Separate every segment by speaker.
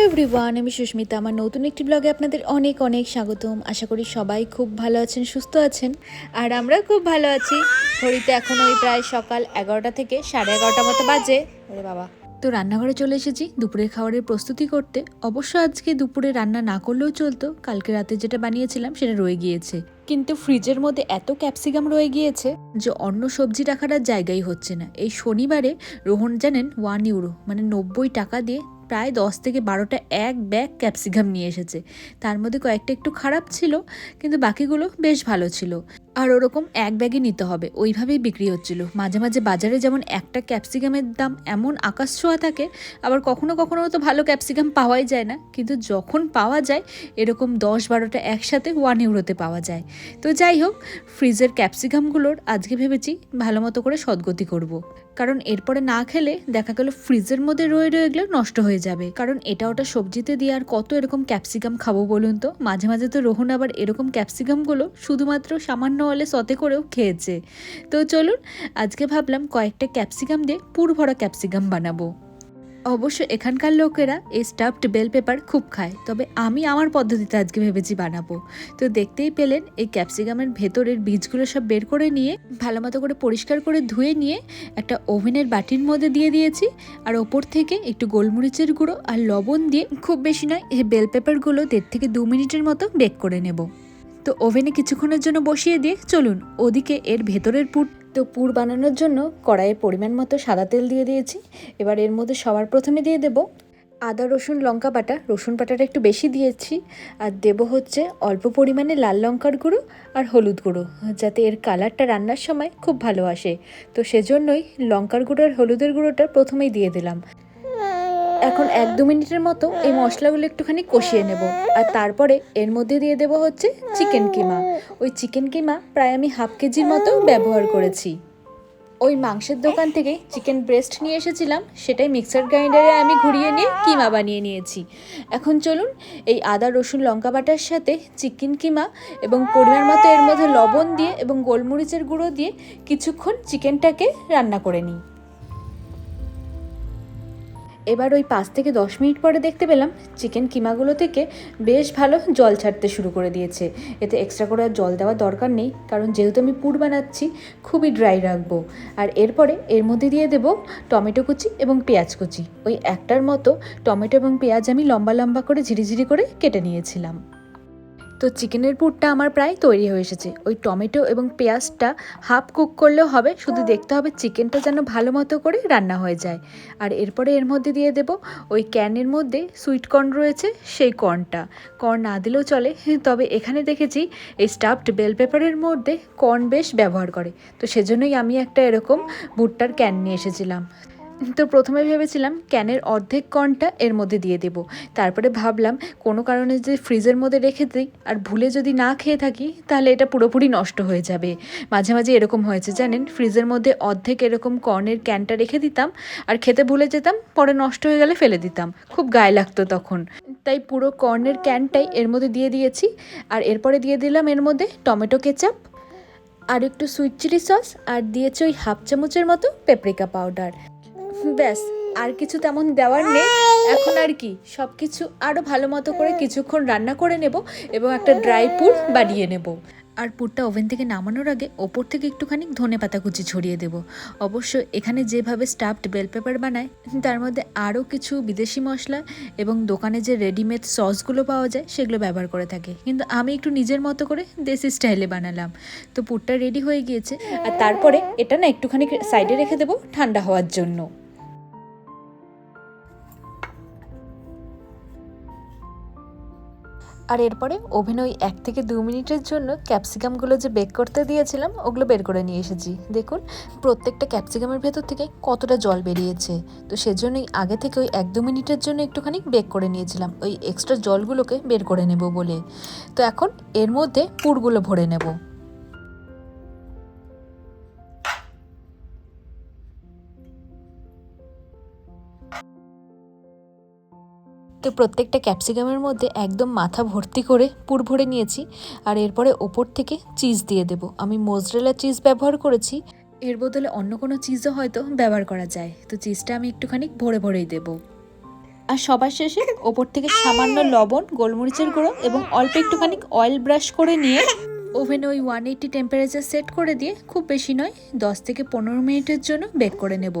Speaker 1: Everyone আমি সুস্মিতা। আমার নতুন একটি ব্লগে আপনাদের অনেক অনেক স্বাগতম। আশা করি সবাই খুব ভালো আছেন, সুস্থ আছেন। আর আমরা খুব ভালো আছি। ঘড়িতে এখন ওই প্রায় সকাল এগারোটা থেকে সাড়ে এগারোটা মতো বাজে। ওরে বাবা। তো রান্নাঘরে চলে এসেছি দুপুরের খাবারের প্রস্তুতি করতে। অবশ্য আজকে দুপুরে রান্না না করলেও চলতো। কালকে রাতে যেটা বানিয়েছিলাম সেটা রয়ে গিয়েছে। কিন্তু ফ্রিজের মধ্যে এত ক্যাপসিকাম রয়ে গিয়েছে যে অন্য সবজি রাখার জায়গাই হচ্ছে না। এই শনিবারে রোহন জানেন ওয়ান ইউরো মানে নব্বই টাকা দিয়ে প্রায় দশ থেকে বারোটা এক ব্যাগ ক্যাপসিকাম নিয়ে এসেছে। তার মধ্যে কয়েকটা একটু খারাপ ছিল, কিন্তু বাকিগুলো বেশ ভালো ছিল। আর ওরকম এক ব্যাগে নিতে হবে। ওইভাবেই বিক্রি হচ্ছিল। মাঝে মাঝে বাজারে যেমন একটা ক্যাপসিকামের দাম এমন আকাশ ছোঁয়া থাকে, আবার কখনো কখনো তো ভালো ক্যাপসিকাম পাওয়াই যায় না। কিন্তু যখন পাওয়া যায়, এরকম দশ বারোটা একসাথে ওয়ান ইউরোতে পাওয়া যায়। তো যাই হোক, ফ্রিজের ক্যাপসিকামগুলোর আজকে ভেবেছি ভালো মতো করে সদ্গতি করব। কারণ এরপরে না খেলে দেখা গেল ফ্রিজের মধ্যে রয়ে রয়ে গেলে নষ্ট হয়ে যাবে। কারণ এটা ওটা সবজিতে দিয়ে আর কত এরকম ক্যাপসিকাম খাব বলুন তো? মাঝে মাঝে তো রোহন আবার এরকম ক্যাপসিকামগুলো শুধুমাত্র সামান্য হলে সতে করেও খেয়েছে। তো চলুন, আজকে ভাবলাম কয়েকটা ক্যাপসিকাম দিয়ে পুর ভরা ক্যাপসিকাম বানাবো। অবশ্য এখানকার লোকেরা এই স্টাফড বেল পেপার খুব খায়, তবে আমি আমার পদ্ধতিতে আজকে ভেবেছি বানাবো। তো দেখতেই পেলেন, এই ক্যাপসিকামের ভেতরের বীজগুলো সব বের করে নিয়ে ভালো মতো করে পরিষ্কার করে ধুয়ে নিয়ে একটা ওভেনের বাটির মধ্যে দিয়ে দিয়েছি। আর ওপর থেকে একটু গোলমরিচের গুঁড়ো আর লবণ দিয়ে, খুব বেশি নয়, এই বেল পেপারগুলো দেড় থেকে দু মিনিটের মতো বেক করে নেব। তো ওভেনে কিছুক্ষণের জন্য বসিয়ে দিয়ে চলুন, ওদিকে এর ভেতরের পুর। তো পুর বানানোর জন্য কড়াইয়ে পরিমাণ মতো সাদা তেল দিয়ে দিয়েছি। এবার এর মধ্যে সবার প্রথমে দিয়ে দেব আদা, রসুন, লঙ্কা বাটা। রসুন বাটাটা একটু বেশি দিয়েছি। আর দেব হচ্ছে অল্প পরিমাণে লাল লঙ্কার গুঁড়ো আর হলুদ গুঁড়ো, যাতে এর কালারটা রান্নার সময় খুব ভালো আসে। তো সেজন্যই লঙ্কার গুঁড়ো আর হলুদের গুঁড়োটা প্রথমেই দিয়ে দিলাম। এখন এক দু মিনিটের মতো এই মশলাগুলো একটুখানি কষিয়ে নেব। আর তারপরে এর মধ্যে দিয়ে দেবো হচ্ছে চিকেন কিমা। ওই চিকেন কিমা প্রায় আমি হাফ কেজির মতো ব্যবহার করেছি। ওই মাংসের দোকান থেকে চিকেন ব্রেস্ট নিয়ে এসেছিলাম, সেটাই মিক্সার গ্রাইন্ডারে আমি ঘুরিয়ে নিয়ে কিমা বানিয়ে নিয়েছি। এখন চলুন এই আদা, রসুন, লঙ্কা বাটার সাথে চিকেন কিমা এবং পরিমাণ মতো এর মধ্যে লবণ দিয়ে এবং গোলমরিচের গুঁড়ো দিয়ে কিছুক্ষণ চিকেনটাকে রান্না করে নিই। এবার ওই পাঁচ থেকে দশ মিনিট পরে দেখতে পেলাম চিকেন কিমাগুলো থেকে বেশ ভালো জল ছাড়তে শুরু করে দিয়েছে। এতে এক্সট্রা করে আর জল দেওয়ার দরকার নেই, কারণ যেহেতু আমি পুর বানাচ্ছি, খুবই ড্রাই রাখব। আর এরপরে এর মধ্যে দিয়ে দেব টমেটো কুচি এবং পেঁয়াজ কুচি। ওই একটার মতো টমেটো এবং পেঁয়াজ আমি লম্বা লম্বা করে ঝিরিঝিরি করে কেটে নিয়েছিলাম। তো চিকেনের পুরটা আমার প্রায় তৈরি হয়ে এসেছে। ওই টমেটো এবং পেঁয়াজটা হাফ কুক করলেও হবে, শুধু দেখতে হবে চিকেনটা যেন ভালো মতো করে রান্না হয়ে যায়। আর এরপরে এর মধ্যে দিয়ে দেব ওই ক্যানের মধ্যে সুইট কর্ন রয়েছে, সেই কর্নটা। কর্ন না দিলেও চলে তবে এখানে দেখেছি এই স্টাফড বেল পেপারের মধ্যে কর্ন বেশ ব্যবহার করে। তো সেজন্যই আমি একটা এরকম ভুট্টার ক্যান নিয়ে এসেছিলাম। তো প্রথমে ভেবেছিলাম ক্যানের অর্ধেক কর্নটা এর মধ্যে দিয়ে দেব। তারপরে ভাবলাম, কোনো কারণে যে ফ্রিজের মধ্যে রেখে দিই আর ভুলে যদি না খেয়ে থাকি, তাহলে এটা পুরোপুরি নষ্ট হয়ে যাবে। মাঝে মাঝে এরকম হয়েছে, জানেন? ফ্রিজের মধ্যে অর্ধেক এরকম কর্নের ক্যানটা রেখে দিতাম আর খেতে ভুলে যেতাম, পরে নষ্ট হয়ে গেলে ফেলে দিতাম। খুব গায়ে লাগতো তখন। তাই পুরো কর্নের ক্যানটাই এর মধ্যে দিয়ে দিয়েছি আর এরপরে দিয়ে দিলাম এর মধ্যে টমেটো কেচাপ, আর একটু সুইট চিলি সস আর দিয়েছে ওই হাফ চামচের মতো পেপরিকা পাউডার ব্যাস আর কিছু তেমন দেওয়ার নেই। এখন আর কি সব কিছু আরও ভালো মতো করে কিছুক্ষণ রান্না করে নেব এবং একটা ড্রাই পুর বানিয়ে নেব। আর পুরটা ওভেন থেকে নামানোর আগে ওপর থেকে একটুখানি ধনে পাতা কুচি ছড়িয়ে দেব। অবশ্য এখানে যেভাবে স্টাফড বেল পেপার বানায় তার মধ্যে আরও কিছু বিদেশি মশলা এবং দোকানে যে রেডিমেড সসগুলো পাওয়া যায় সেগুলো ব্যবহার করে থাকে। কিন্তু আমি একটু নিজের মতো করে দেশি স্টাইলে বানালাম। তো পুরটা রেডি হয়ে গিয়েছে আর তারপরে এটা না একটুখানি সাইডে রেখে দেবো ঠান্ডা হওয়ার জন্য। আর এরপরে ওভেনে ওই এক থেকে দু মিনিটের জন্য ক্যাপসিকামগুলো যে বেক করতে দিয়েছিলাম, ওগুলো বের করে নিয়ে এসেছি। দেখুন, প্রত্যেকটা ক্যাপসিকামের ভেতর থেকে কতটা জল বেরিয়েছে। তো সেজন্যই আগে থেকে ওই এক দু মিনিটের জন্য একটুখানি বেক করে নিয়েছিলাম। ওই এক্সট্রা জলগুলোকে বের করে নেব বলে। তো এখন এর মধ্যে পুরগুলো ভরে নেব। তো প্রত্যেকটা ক্যাপসিকামের মধ্যে একদম মাথা ভর্তি করে পুর ভরে নিয়েছি আর এরপরে ওপর থেকে চিজ দিয়ে দেব। আমি মোজরেলা চিজ ব্যবহার করেছি। এর বদলে অন্য কোনো চিজও হয়তো ব্যবহার করা যায়। তো চিজটা আমি একটুখানি ভরে ভরেই দেবো। আর সবার শেষে ওপর থেকে সামান্য লবণ, গোলমরিচের গুঁড়ো এবং অল্প একটুখানি অয়েল ব্রাশ করে নিয়ে ওভেনে ওই ওয়ান এইটি টেম্পারেচার সেট করে দিয়ে খুব বেশি নয়, দশ থেকে পনেরো মিনিটের জন্য বেক করে নেব।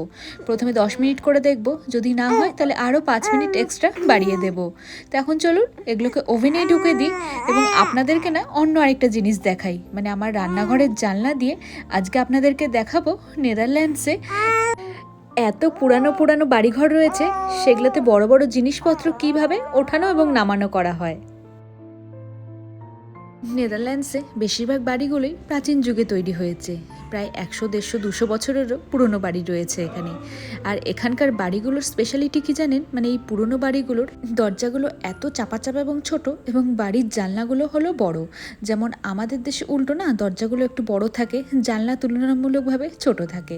Speaker 1: প্রথমে দশ মিনিট করে দেখব, যদি না হয় তাহলে আরও পাঁচ মিনিট এক্সট্রা বাড়িয়ে দেব। তো এখন চলুন এগুলোকে ওভেনে ঢুকে দিই এবং আপনাদেরকে না অন্য আরেকটা জিনিস দেখাই। মানে আমার রান্নাঘরের জানলা দিয়ে আজকে আপনাদেরকে দেখাবো নেদারল্যান্ডসে এত পুরানো পুরানো বাড়িঘর রয়েছে, সেগুলোতে বড় বড় জিনিসপত্র কীভাবে ওঠানো এবং নামানো করা হয়। নেদারল্যান্ডসে বেশিরভাগ বাড়িগুলোই প্রাচীন যুগে তৈরি হয়েছে। প্রায় একশো, দেড়শো, দুশো বছরেরও পুরনো বাড়ি রয়েছে এখানে। আর এখানকার বাড়িগুলোর স্পেশালিটি কি জানেন? মানে এই পুরনো বাড়িগুলোর দরজাগুলো এত চাপা চাপা এবং ছোট এবং বাড়ির জানলাগুলো হলো বড়। যেমন আমাদের দেশে উল্টো না, দরজাগুলো একটু বড় থাকে, জানলা তুলনামূলকভাবে ছোট থাকে।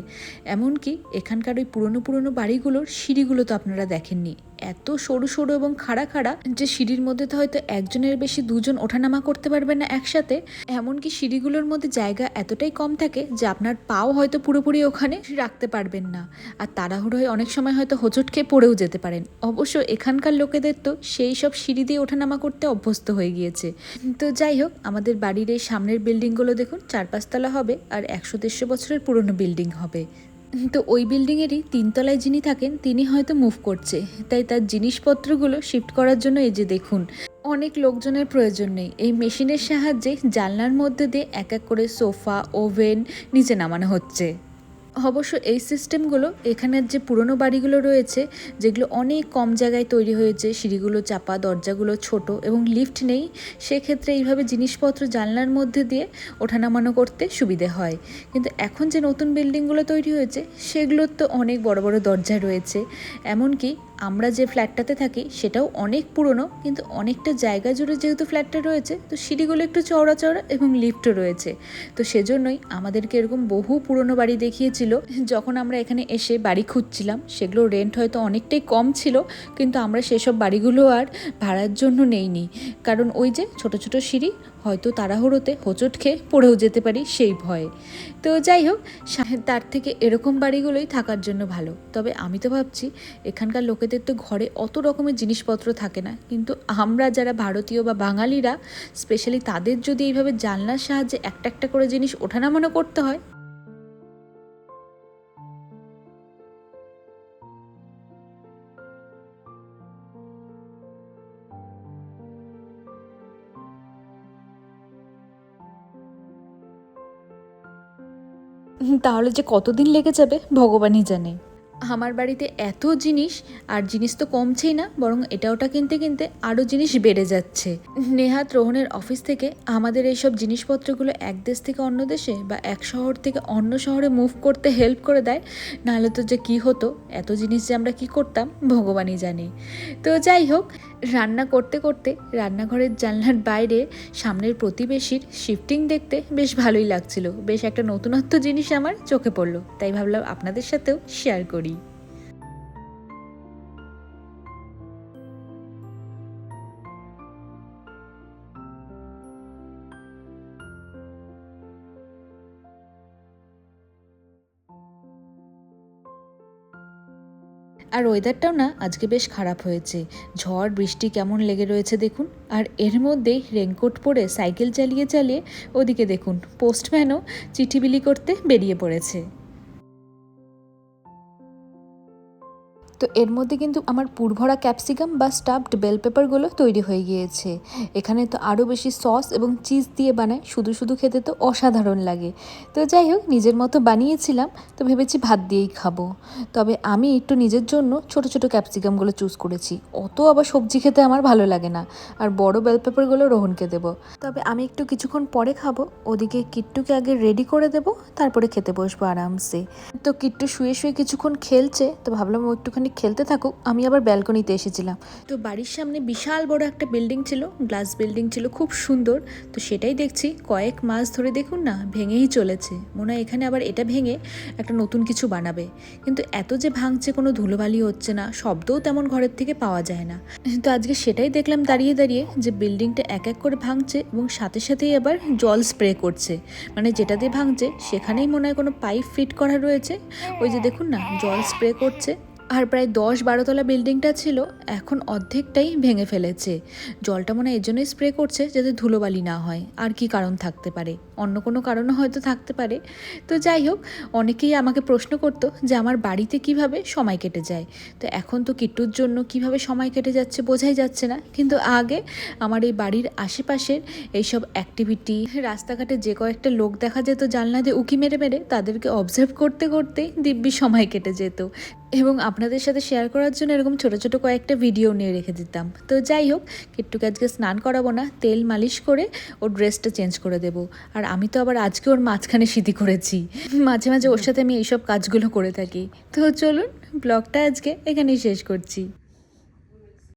Speaker 1: এমনকি এখানকার ওই পুরনো পুরনো বাড়িগুলোর সিঁড়িগুলো তো আপনারা দেখেননি। এত সরু সরু এবং খাড়া খাড়া যে সিঁড়ির মধ্যে তো হয়তো একজনের বেশি দুজন ওঠানামা করতে পারবে না একসাথে, এমনকি সিঁড়িগুলোর মধ্যে জায়গা এতটাই কম থাকে যে আপনার পাও হয়তো পুরোপুরি ওখানে রাখতে পারবেন না। আর তাড়াহুড়ো হয়ে অনেক সময় হয়তো হোঁচট খেয়ে পড়েও যেতে পারেন। অবশ্য এখানকার লোকেদের তো সেই সব সিঁড়ি দিয়ে ওঠানামা করতে অভ্যস্ত হয়ে গিয়েছে। তো যাই হোক, আমাদের বাড়ির এই সামনের বিল্ডিংগুলো দেখুন চার পাঁচতলা হবে আর একশো দেড়শো বছরের পুরনো বিল্ডিং হবে। তো ওই বিল্ডিংয়েরই তিনতলায় যিনি থাকেন, তিনি হয়তো মুভ করছে। তাই তার জিনিসপত্রগুলো শিফট করার জন্য এই যে দেখুন, অনেক লোকজনের প্রয়োজন নেই। এই মেশিনের সাহায্যে জানলার মধ্যে দিয়ে এক এক করে সোফা, ওভেন নিচে নামানো হচ্ছে। অবশ্য এই সিস্টেমগুলো এখানের যে পুরনো বাড়িগুলো রয়েছে, যেগুলো অনেক কম জায়গায় তৈরি হয়েছে, সিঁড়িগুলো চাপা, দরজাগুলো ছোট এবং লিফট নেই, সেক্ষেত্রে এইভাবে জিনিসপত্র জানলার মধ্যে দিয়ে ওঠানামানো করতে সুবিধে হয়। কিন্তু এখন যে নতুন বিল্ডিংগুলো তৈরি হয়েছে, সেগুলোর তো অনেক বড় বড় দরজা রয়েছে। এমনকি আমরা যে ফ্ল্যাটটাতে থাকি সেটাও অনেক পুরনো, কিন্তু অনেকটা জায়গা জুড়ে যেহেতু ফ্ল্যাটটা রয়েছে, তো সিঁড়িগুলো একটু চওড়া চওড়া এবং লিফটও রয়েছে। তো সেজন্যই আমাদেরকে এরকম বহু পুরনো বাড়ি দেখিয়েছিল। যখন আমরা এখানে এসে বাড়ি খুঁজছিলাম, সেগুলো রেন্ট হয়তো অনেকটাই কম ছিল, কিন্তু আমরা সেসব বাড়িগুলো আর ভাড়ার জন্য নেইনি। কারণ ওই যে ছোট ছোট সিঁড়ি হয়তো তাড়াহুড়োতে হোঁচট খেয়ে পড়েও যেতে পারি সেই ভয়ে। তো যাই হোক তার থেকে এরকম বাড়িগুলোই থাকার জন্য ভালো। তবে আমি তো ভাবছি, এখানকার লোকেদের তো ঘরে অত রকমের জিনিসপত্র থাকে না। কিন্তু আমরা যারা ভারতীয় বা বাঙালিরা স্পেশালি তাদের যদি এইভাবে জানলার সাহায্যে একটা একটা করে জিনিস ওঠানামানো করতে হয় তাহলে যে কতদিন লেগে যাবে, ভগবানই জানে। আমার বাড়িতে এত জিনিস, আর জিনিস তো কমছেই না, বরং এটা ওটা কিনতে কিনতে আরও জিনিস বেড়ে যাচ্ছে। নেহাত রোহনের অফিস থেকে আমাদের এইসব জিনিসপত্রগুলো এক দেশ থেকে অন্য দেশে বা এক শহর থেকে অন্য শহরে মুভ করতে হেল্প করে দেয়, নাহলে তো যে কী হতো, এত জিনিস যে আমরা কি করতাম, ভগবানই জানে। তো যাই হোক রান্না করতে করতে রান্নাঘরের জানলার বাইরে সামনের প্রতিবেশীর শিফটিং দেখতে বেশ ভালোই লাগছিল। বেশ একটা নতুনত্ব জিনিস আমার চোখে পড়ল, তাই ভাবলাম আপনাদের সাথেও শেয়ার করি। আর ওয়েদারটাও না আজকে বেশ খারাপ হয়েছে। ঝড়, বৃষ্টি কেমন লেগে রয়েছে দেখুন। আর এর মধ্যেই রেনকোট পরে সাইকেল চালিয়ে চালিয়ে ওদিকে দেখুন পোস্টম্যানও চিঠি বিলি করতে বেরিয়ে পড়েছে। তো এর মধ্যে কিন্তু আমার পুরভরা ক্যাপসিকাম বা স্টাফড বেল পেপারগুলো তৈরি হয়ে গিয়েছে। এখানে তো আরও বেশি সস এবং চিজ দিয়ে বানায়, শুধু শুধু খেতে তো অসাধারণ লাগে। তো যাই হোক, নিজের মতো বানিয়েছিলাম, তো ভেবেছি ভাত দিয়েই খাব। তবে আমি একটু নিজের জন্য ছোট ছোট ক্যাপসিকামগুলো চুজ করেছি। অত আবার সবজি খেতে আমার ভালো লাগে না, আর বড় বেল পেপারগুলো রোহনকে দেবো। তবে আমি একটু কিছুক্ষণ পরে খাব, ওদিকে কিট্টুকে আগে রেডি করে দেবো, তারপরে খেতে বসবো আরামসে। তো কিট্টু শুয়ে শুয়ে কিছুক্ষণ খেলছে, তো ভাবলাম ও একটুখানি খেলতে থাকুক, আমি আবার ব্যালকনিতে এসেছিলাম। তো বাড়ির সামনে বিশাল বড় একটা বিল্ডিং ছিল, গ্লাস বিল্ডিং ছিল, খুব সুন্দর। তো সেটাই দেখছি, কয়েক মাস ধরে দেখুন না, ভেঙেই চলেছে। মনে হয় এখানে আবার এটা ভেঙে একটা নতুন কিছু বানাবে। কিন্তু এত যে ভাঙছে, কোনো ধুলোবালি হচ্ছে না, শব্দও তেমন ঘরের থেকে পাওয়া যায় না। তো আজকে সেটাই দেখলাম দাঁড়িয়ে দাঁড়িয়ে, যে বিল্ডিংটা এক এক করে ভাঙছে এবং সাথে সাথেই আবার জল স্প্রে করছে। মানে যেটা দিয়ে ভাঙছে, সেখানেই মনে হয় কোনো পাইপ ফিট করা রয়েছে। ওই যে দেখুন না, জল স্প্রে করছে। আর প্রায় দশ বারোতলা বিল্ডিংটা ছিল, এখন অর্ধেকটাই ভেঙে ফেলেছে। জলটা মনে হয় এর জন্যই স্প্রে করছে যাতে ধুলোবালি না হয়। আর কি কারণ থাকতে পারে? অন্য কোনো কারণও হয়তো থাকতে পারে। তো যাই হোক, অনেকেই আমাকে প্রশ্ন করতো যে আমার বাড়িতে কীভাবে সময় কেটে যায়? তো এখন তো কিট্টুর জন্য কীভাবে সময় কেটে যাচ্ছে বোঝাই যাচ্ছে না। কিন্তু আগে আমার এই বাড়ির আশেপাশের এইসব অ্যাক্টিভিটি রাস্তাঘাটে যে কয়েকটা লোক দেখা যেত জানলা দিয়ে উকি মেরে মেরে, তাদেরকে অবজার্ভ করতে করতে দিব্যি সময় কেটে যেত। এবং আপনাদের সাথে শেয়ার করার জন্য এরকম ছোট ছোট কয়েকটা ভিডিও নিয়ে রেখে দিতাম। তো যাই হোক, কিট্টুকে আজকে স্নান করাবো না, তেল মালিশ করে ওর ড্রেসটা চেঞ্জ করে দেব। আর আমি তো আবার আজকে ওর মাঝখানে সিঁথি করেছি। মাঝে মাঝে ওর সাথে আমি এইসব কাজগুলো করে থাকি। তো চলুন ব্লগটা আজকে এখানেই শেষ করছি।